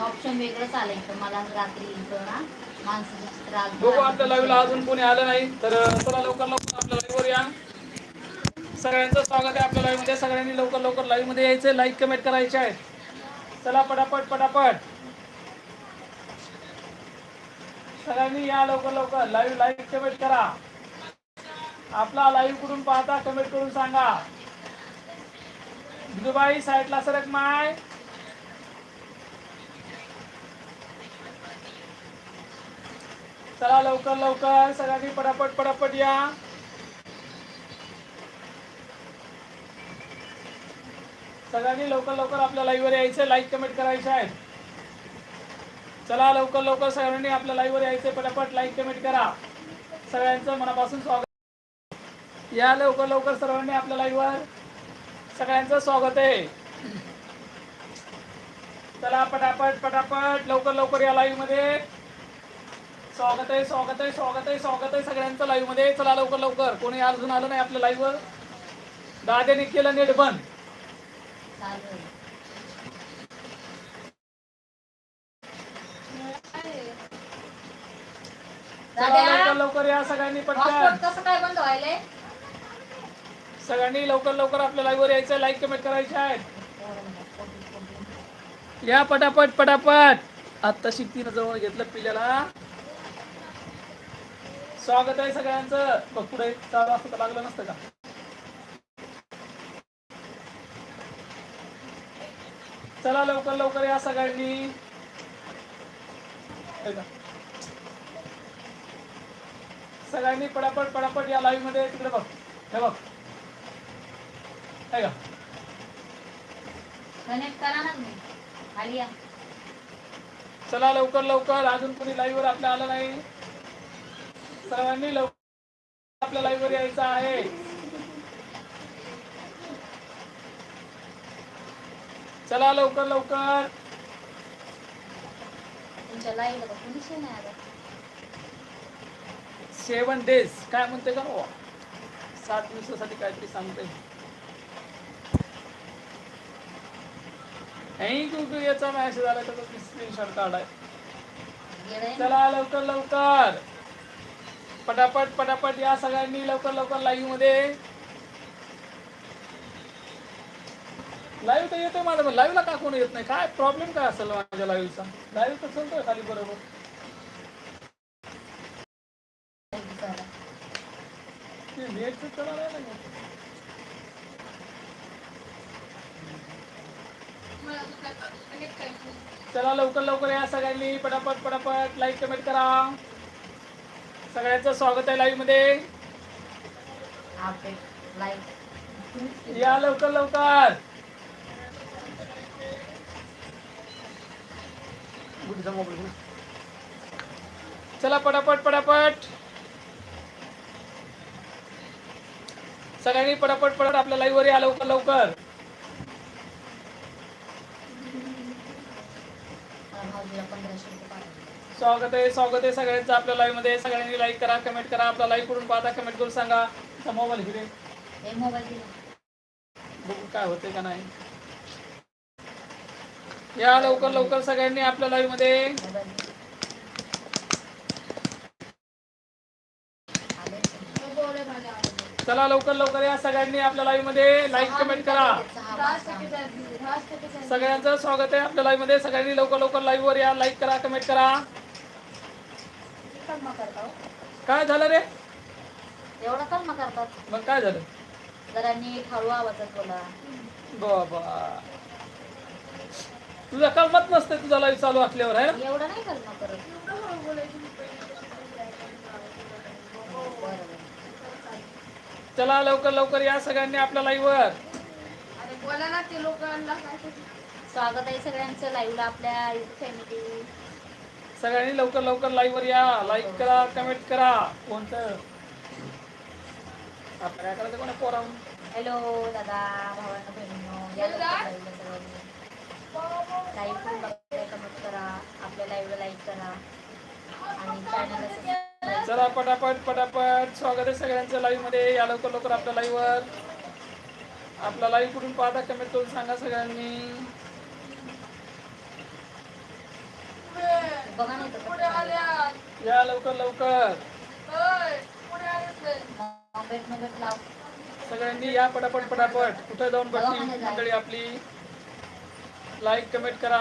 Option वेगळंच आलं इथं मला रात्री इथं ना माणसाचं चित्र आलं बघू आपल्या लाईव्हला अजून कोणी आलं नाही तर चला लवकर लवकर आपल्या लाईव्हवर या. सगळ्यांचं स्वागत आहे आपल्या लाईव्हमध्ये. सगळ्यांनी लवकर लवकर लाईव्हमध्ये यायचं लाईक कमेंट करायचे आहेत. चला पटापट पटापट. सगळ्यांनी या लवकर लवकर. लाईव्ह लाईक कमेंट करा. आपला लाईव्ह कुठून पाहता कमेंट करून सांगा. विदुबाई साईडला सरक माय. चला लवकर लवकर. सगळ्यांनी पटापट पटापट या. सगळ्यांनी लवकर लवकर आपल्या लाईव्हवर यायचं. लाईक कमेंट करायचे आहेत चला लवकर लवकर. सगळ्यांनी आपल्या लाईव्हवर यायचं. पटापट लाईक कमेंट करा. सगळ्यांचं मनापासून स्वागत. या लवकर लवकर. सर्वांनी आपल्या लाईव्हवर सगळ्यांचं स्वागत आहे. चला पटापट पटापट. लवकर लवकर या लाईव्हमध्ये मध्ये. स्वागत आहे स्वागत आहे स्वागत आहे स्वागत आहे सगळ्यांचं लाईव्हमध्ये. चला लवकर लवकर. कोणी अजून आलं नाही आपल्या लाईव्ह वर? दादाने केलं नेट बंद. लवकर लवकर या सगळ्यांनी पटकन. कसं काय बंद व्हायलंय? सगळ्यांनी लवकर लवकर आपल्या लाईव्ह वर यायचं लाईक कमेंट करायचे आहेत. या पटापट पटापट. आता शिकतीनं जवळ घेतलं पिल्याला. स्वागत आहे सगळ्यांचं. बघ पुढे चालू असतं लागलं नसतं का? चला लवकर लवकर या सगळ्यांनी? सगळ्यांनी पटापट पटापट या लाईव्हमध्ये. तिकडे बघ. हे बघ. हे का कनेक्ट करा ना तुम्ही. खाली या. चला लवकर लवकर. अजून कोणी लाईव्ह वर आपल्या आलं नाही. सर्वांनी लवकर आपल्या लाईव्ह वर यायचं आहे. चला लवकर लवकर. तुमच्या लाईव्हला का कोणीच नाही आलं सेवन डेज. काय म्हणते का बाबा? सात दिवसासाठी काहीतरी सांगते. याचा मॅसेज आला तर स्क्रीनशॉट काढाय. चला लवकर लवकर. पटापट पटापट या सगळ्यांनी लवकर लवकर लाईव्हमध्ये. लाईव्ह तर येतोय माझं पण लाईव्हला का कोण येत नाही? काय प्रॉब्लेम काय असेल माझ्या लाईव्हचा लाईव्ह तर चलतोय खाली बरोबर. चला चला लवकर लवकर या सगळ्यांनी. पटापट पटापट. लाईक कमेंट करा. सगळ्यांचं स्वागत आहे लाईव्हमध्ये. या लवकर लवकर. चला पटापट पटापट. सगळ्यांनी पटापट पटापट आपल्या लाईव्ह वर या लवकर लवकर. स्वागत आहे स्वागत आहे सगळ्यांचं आपल्या लाईव्हमध्ये. सगळ्यांनी लाईक करा कमेंट करा. आपला लाईव्ह करून पाहता कमेंट करून सांगा. मोबाईल घे बघू काय होते का नाही. या लवकर लवकर सगळ्यांनी आपल्या लाईव्हमध्ये. चला लवकर लवकर या सगळ्यांनी आपल्या लाईव्हमध्ये. लाईक कमेंट करा. सगळ्यांचं स्वागत आहे आपल्या लाईव्हमध्ये. सगळ्यांनी लवकर लवकर लाईव्ह वर या. लाईक करा कमेंट करा. कलमा करता हो. काय झालं रे? एवढा कलमा करतात. मग काय झालं? जरा नीट हळू आवाजात बोला. बाबा. तुझा कलमत नसते तुझा लाईव्ह चालू असल्यावर आहे ना? एवढा नाही कलमा करत. बरं चला लवकर लवकर या सगळ्यांनी आपल्या लाईव्ह वर. स्वागत आहे सगळ्यांचं लाईव्हला आपल्या युट्यूब फॅमिली सगळ्यांनी लवकर लवकर लाईव्ह वर या. लाईक करा कमेंट करा. कोणतं? आपल्या काय करायचं कोणा पोरा हॅलो दादा भावांना बहिणींनो या लवकर लाईव्हला सगळ्यांनी लाईव्ह करून बघताय कमेंट करा. आपल्या लाईव्हला लाईक करा. आणि चॅनलला सबस्क्राईब चला पटापट पटापट. स्वागत आहे सगळ्यांचं लाईव्हमध्ये. या लवकर लवकर आपल्या लाईव्ह वर. आपला लाईव्ह कुठून पाहता कमेंट करून सांगा सगळ्यांनी. बघा नाही तर कसं चालेल. या लवकर लवकर. सगळ्यांनी या पटापट पटापट. कुठे जाऊन बसली मंडळी आपली? लाईक कमेंट करा.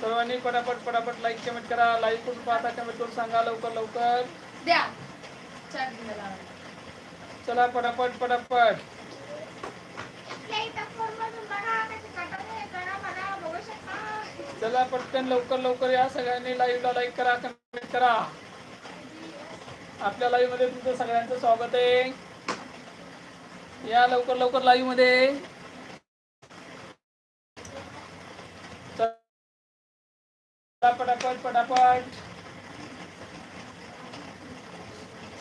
सर्वांनी पटापट पटापट लाईक कमेंट करा. लाईक करून पाहता कमेंट करून सांगा. लवकर लवकर. द्या. चला पटापट पटापट आपल्या इथं फोनमधून बघा, कशी कटाने करा बघा, बघू शकता. चला पटकन लवकर लवकर या सगळ्यांनी लाईव्हला लाईक करा कमेंट करा. आपल्या लाईव्हमध्ये तुमचं सगळ्यांचं स्वागत आहे. या लवकर लवकर लाईव्हमध्ये. पटापट पटापट.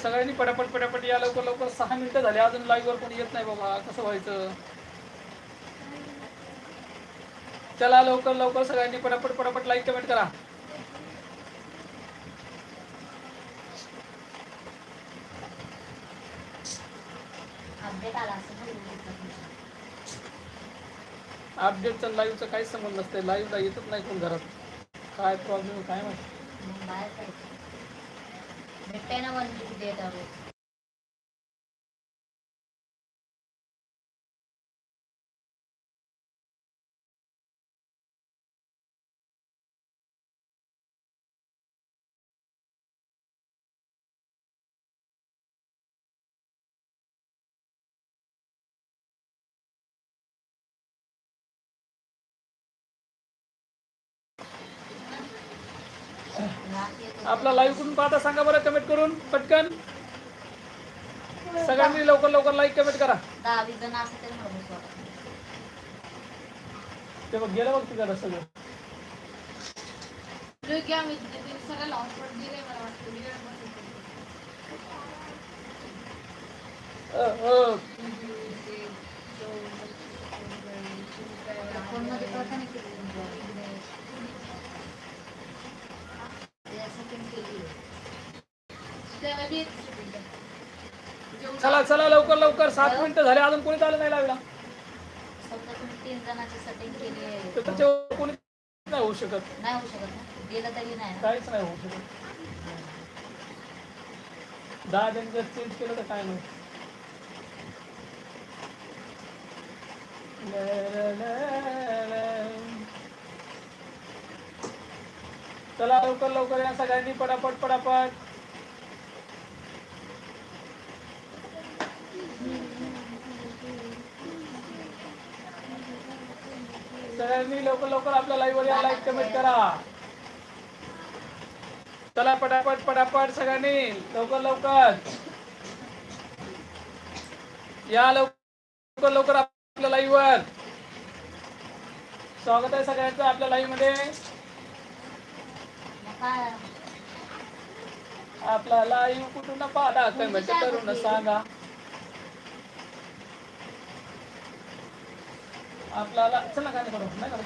सगळ्यांनी पटापट पटापट या लवकर लवकर सहा मिनिटं झाले. अजून लाईव्ह वर कोणी येत नाही बाबा. कसं व्हायचं? चला लवकर लवकर सगळ्यांनी पटापट पटापट लाईक कमेंट करा. अपडेट आला असं अपडेटचा लाईव्हचा काहीच संबंध नसते लाईव्हला येतच नाही कोण घरात. काय प्रॉब्लेम काय माहिती? आपला लाईव्ह कुठून पाहता सांगा बरं कमेंट करून पटकन. सगळ्यांनी लवकर लवकर लाईक कमेंट करा. ते बघ गेलं बघ तिकडं सगळं. लोक सगळं चला चला लवकर लवकर. सात मिनिटं झाले अजून कोणी आलं नाही आहे तर त्याच्यावर कोणी नाही होऊ शकत. नाही होऊ शकत ना. गेलं तरी नाही ना. काहीच नाही होऊ शकत. दहा जण जर चेंज केलं तर काय नाही ला, ला, ला, ला. चला लवकर लवकर या सगळ्यांनी पटापट पटापट. सगळ्यांनी लवकर लवकर आपल्या लाईव्ह वर या लाईक कमेंट करा. चला पटापट पटापट सगळ्यांनी लवकर लवकर. या लवकर लवकर आपल्या लाईव्ह वर. स्वागत आहे सगळ्यांचं आपल्या लाईव्हमध्ये. आपला लाईव्ह कुठून? पाहता कमेंट करून सांगा. आपल्याला चला काय करू नाही करू.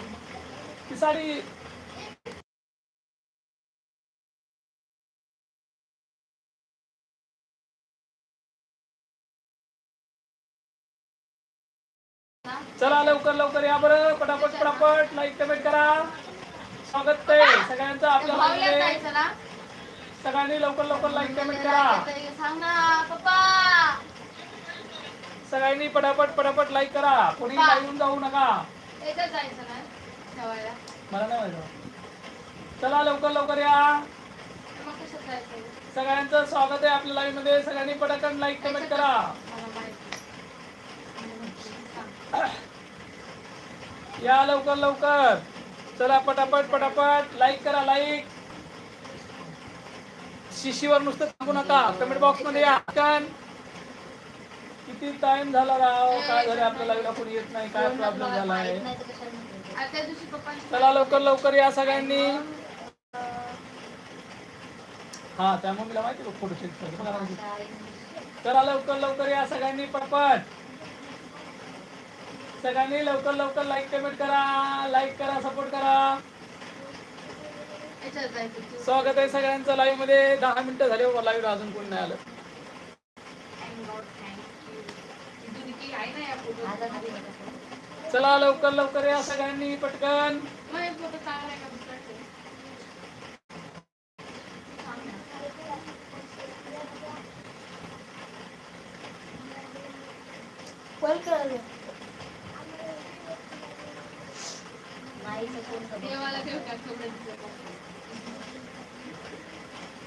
ती साडी चला लवकर लवकर या बरं. पटापट पटापट. लाईक कमेंट करा. स्वागत आहे सगळ्यांचं आपल्या भावल्यात live जायचं मध्ये ना? सगळ्यांनी लवकर लवकर लाईक कमेंट करा. सांग ना पप्पा. सगळ्यांनी पटापट पटापट लाईक करा. कोणी लाईव्ह जाऊ नका. याच्यात जायचं ना ठेवायला. मला नाही माहिती. चला लवकर लवकर या. मग कशात जायचं? सगळ्यांचं स्वागत आहे आपल्या लाईव्हमध्ये. सगळ्यांनी पटाकन लाईक कमेंट करा. मला माहिती सांग. या लवकर लवकर. चला पटापट पटापट. लाईक करा लाईक शिशीवर नुसतं थांबू नका. कमेंट बॉक्समध्ये या. पटकन. किती टाइम झाला राव? काय झालं? आपल्या लाईव्हला कोणी येत नाही. काय प्रॉब्लेम दिवशी पप्पांची चला लवकर लवकर या सगळ्यांनी. हा त्या मम्मीला माहिती फोटो इंग्लिश. चला लवकर लवकर या सगळ्यांनी पटपट. सगळ्यांनी लवकर लवकर लाईक कमेंट करा. लाईक करा सपोर्ट करा. स्वागत आहे सगळ्यांचं लाईव्हमध्ये. दहा मिनिटं झाले बाबा लाईव्ह अजून कोणी नाही आलं Thank God, thank you. ती दुनिकी आहे ना या फोटोत? आता नाही बोलत. चला लवकर लवकर या सगळ्यांनी पटकन.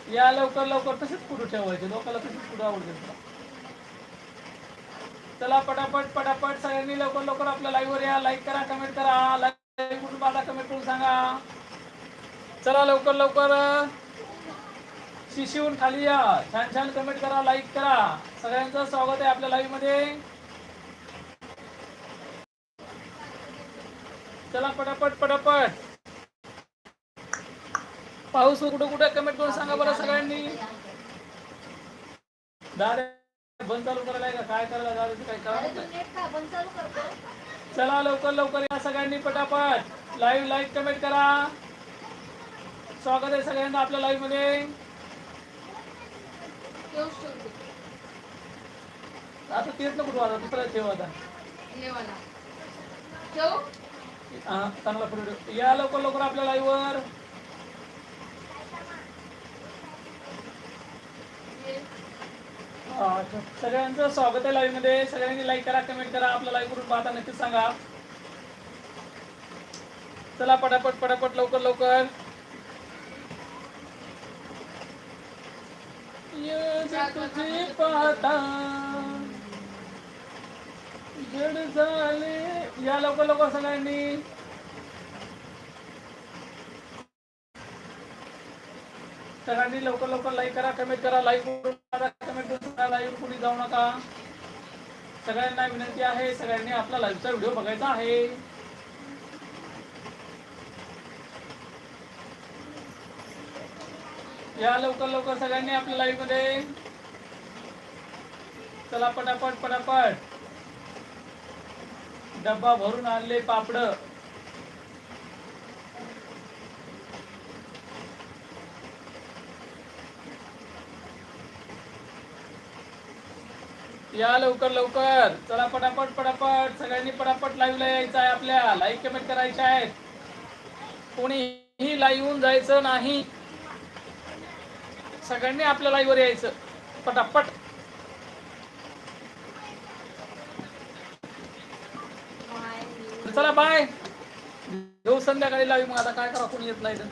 या लवकर लवकर. तसेच कुठं ठेवायचे. लोकांना तसेच कुठं आवडते. चला पटापट पटापट. सगळ्यांनी लवकर लवकर आपल्या लाईव्हवर या. लाईक करा कमेंट करा. लाईक कुठून पाहता कमेंट करून सांगा. चला लवकर लवकर. शिशिवून खाली या. छान छान कमेंट करा लाईक करा. सगळ्यांचं स्वागत आहे आपल्या लाईव्हमध्ये. चला पटापट पटापट. पाऊस कुठं कुठं? कमेंट करून सांगा बरं सगळ्यांनी. दादा बंद चालू करायला आहे का काय करायला दादा काय अरे कळत तू नाही नेट का बंद चालू करतो चला लवकर लवकर या सगळ्यांनी पटापट लाईव्ह लाईक कमेंट करा स्वागत आहे सगळ्यांना आपल्या लाईव्हमध्ये. आता तेच नको ठेवू आता दुसरा ठेव आता. ठेवू? हा, चांगला फोटो. या लवकर लवकर आपल्या लाईव्ह वर ये. हा, सगळ्यांचं स्वागत आहे लाईव्हमध्ये. सगळ्यांनी लाईक करा कमेंट करा. आपल्या लाईव्ह करून पाहता नक्कीच सांगा. चला पटापट पटापट लवकर लवकर. तुझे पाहता. जड झाले. या लवकर लवकर सगळ्यांनी. सगळ्यांनी लवकर लवकर लाईक करा कमेंट करा. लाईक करून कमेंट करून कुणी जाऊ नका. सगळ्यांना विनंती आहे सगळ्यांनी आपला लाईव्हचा व्हिडिओ बघायचा आहे. या लवकर लवकर सगळ्यांनी आपल्या लाईव्हमध्ये. चला पटापट पटापट. डब्बा भरून आणले पापड. या लवकर लवकर. चला पटापट पटापट. सगळ्यांनी पटापट लाईव्हला यायचं आहे आपल्या. लाईव्ह कमेंट करायचे आहेत. कोणीही लाईव्ह जायचं नाही. सगळ्यांनी आपल्या लाईव्हवर यायचं. पटापट. चला बाय येऊ संध्याकाळी लाईव्ह मग. आता काय करा कोणी येत नाही तर.